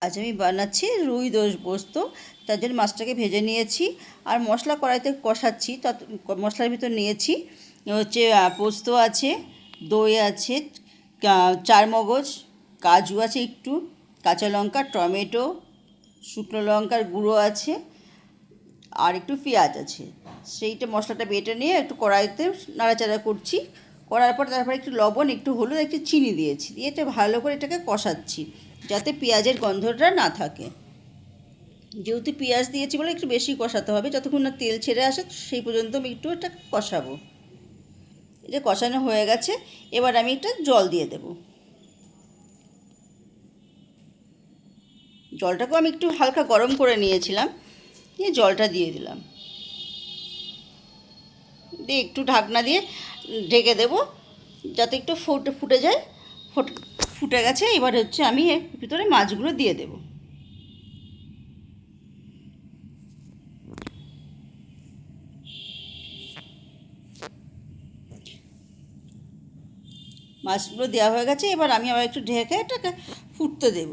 আজ আমি বানাচ্ছি রুই দোষ পোস্ত। তার জন্য মাছটাকে ভেজে নিয়েছি আর মশলা কড়াইতে কষাচ্ছি। তত মশলার ভিতর নিয়েছি হচ্ছে পোস্ত আছে, দই আছে, কা- চার মগজ, কাজু আছে একটু, কাঁচা লঙ্কা, টমেটো, শুকনো লঙ্কার গুঁড়ো আছে, আর একটু পেঁয়াজ আছে। সেইটা মশলাটা বেটে নিয়ে একটু কড়াইতে নাড়াচাড়া করছি। করার পর তারপরে একটু লবণ, একটু হলুদ, একটু চিনি দিয়েছি। দিয়ে এটা ভালো করে এটাকে কষাচ্ছি, যাতে পেঁয়াজের গন্ধটা না থাকে। যেহেতু পেঁয়াজ দিয়েছি বলে একটু বেশি কষাতে হবে, যতক্ষণ না তেল ছেড়ে আসে সেই পর্যন্ত আমি একটু এটা কষাবো। এটা কষানো হয়ে গেছে, এবার আমি একটা জল দিয়ে দেব। জলটাকেও আমি একটু হালকা গরম করে নিয়েছিলাম, দিয়ে জলটা দিয়ে দিলাম। দিয়ে একটু ঢাকনা দিয়ে ঢেকে দেব, যাতে একটু ফুটে ফুটে যায়। ফুট, ফুটে গেছে, এবার হচ্ছে আমি এর ভিতরে মাছগুলো দিয়ে দেব। মাছগুলো দেওয়া হয়ে গেছে, এবার আমি আবার একটু ঢেকে এটাকে ফুটতে দেব।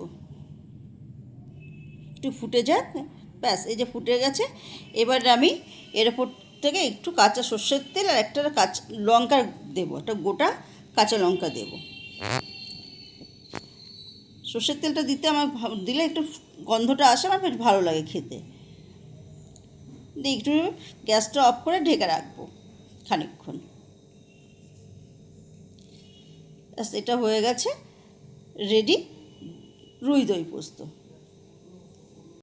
একটু ফুটে যাক, ব্যাস, এই যে ফুটে গেছে, এবার আমি এর উপর থেকে একটু কাঁচা সর্ষের তেল আর একটা কাঁচা লঙ্কা দেবো, একটা গোটা কাঁচা লঙ্কা দেবো। সর্ষের তেলটা দিতে আমার দিলে একটু গন্ধটা আসে, আমার বেশ ভালো লাগে খেতে। দিয়ে একটু গ্যাসটা অফ করে ঢেকে রাখব খানিকক্ষণ। এটা হয়ে গেছে রেডি রুই দই পোস্ত।